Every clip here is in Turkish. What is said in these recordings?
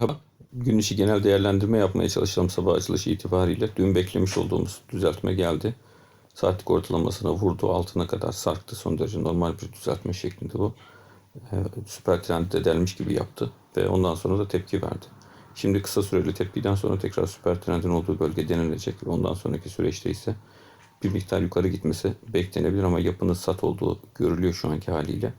Merhaba. Gün içi genel değerlendirme yapmaya çalışalım sabah açılışı itibariyle. Dün beklemiş olduğumuz düzeltme geldi. Saatlik ortalamasına vurdu. Altına kadar sarktı. Son derece normal bir düzeltme şeklinde bu. Ee, süper trendi de delmiş gibi yaptı. Ve ondan sonra da tepki verdi. Şimdi kısa süreli tepkiden sonra tekrar süper trendin olduğu bölge denilecek. Ve ondan sonraki süreçte ise bir miktar yukarı gitmesi beklenebilir ama yapının sat olduğu görülüyor şu anki haliyle.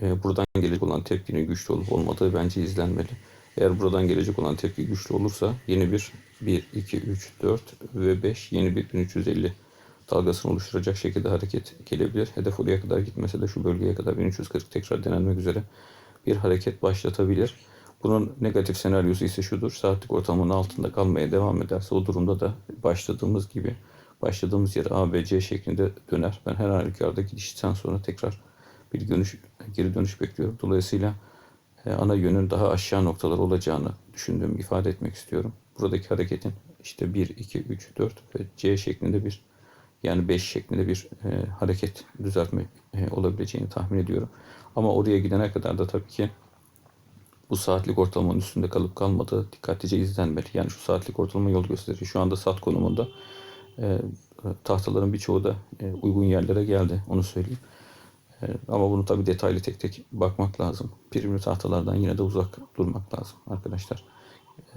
Ee, buradan gelecek olan tepkinin güçlü olup olmadığı bence izlenmeli. Eğer buradan gelecek olan tepki güçlü olursa yeni bir 1, 2, 3, 4 ve 5 yeni bir 1350 dalgasını oluşturacak şekilde hareket gelebilir. Hedef oraya kadar gitmese de şu bölgeye kadar 1340 tekrar denenmek üzere bir hareket başlatabilir. Bunun negatif senaryosu ise şudur. Saatlik ortalamanın altında kalmaya devam ederse o durumda da başladığımız gibi başladığımız yere A, B, C şeklinde döner. Ben her halükarda gidişten sonra tekrar bir dönüş, geri dönüş bekliyorum. Dolayısıyla ana yönün daha aşağı noktalar olacağını düşündüğümü ifade etmek istiyorum. Buradaki hareketin işte 1, 2, 3, 4 ve C şeklinde bir yani 5 şeklinde bir e, hareket düzeltme e, olabileceğini tahmin ediyorum. Ama oraya gidene kadar da tabii ki bu saatlik ortalamanın üstünde kalıp kalmadığı dikkatlice izlenmeli. Yani şu saatlik ortalama yol gösteriyor. Şu anda sat konumunda e, tahtaların birçoğu da e, uygun yerlere geldi. Onu söyleyeyim. Ama bunu tabii detaylı tek tek bakmak lazım. Primli tahtalardan yine de uzak durmak lazım arkadaşlar.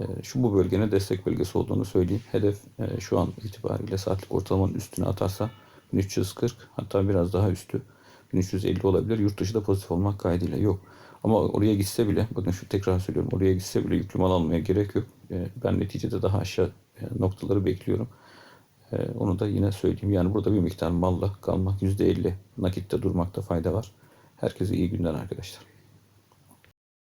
E, şu bu bölgenin destek bölgesi olduğunu söyleyeyim. Hedef e, şu an itibariyle saatlik ortalamanın üstüne atarsa 1340 hatta biraz daha üstü 1350 olabilir. Yurt dışı da pozitif olmak kaydıyla yok. Ama oraya gitse bile bakın şu tekrar söylüyorum oraya gitse bile yüklü mal almaya gerek yok. E, ben neticede daha aşağı e, noktaları bekliyorum. E, onu da yine söyleyeyim. Yani burada bir miktar malla kalmak %50 nakitte durmakta fayda var. Herkese iyi günler arkadaşlar.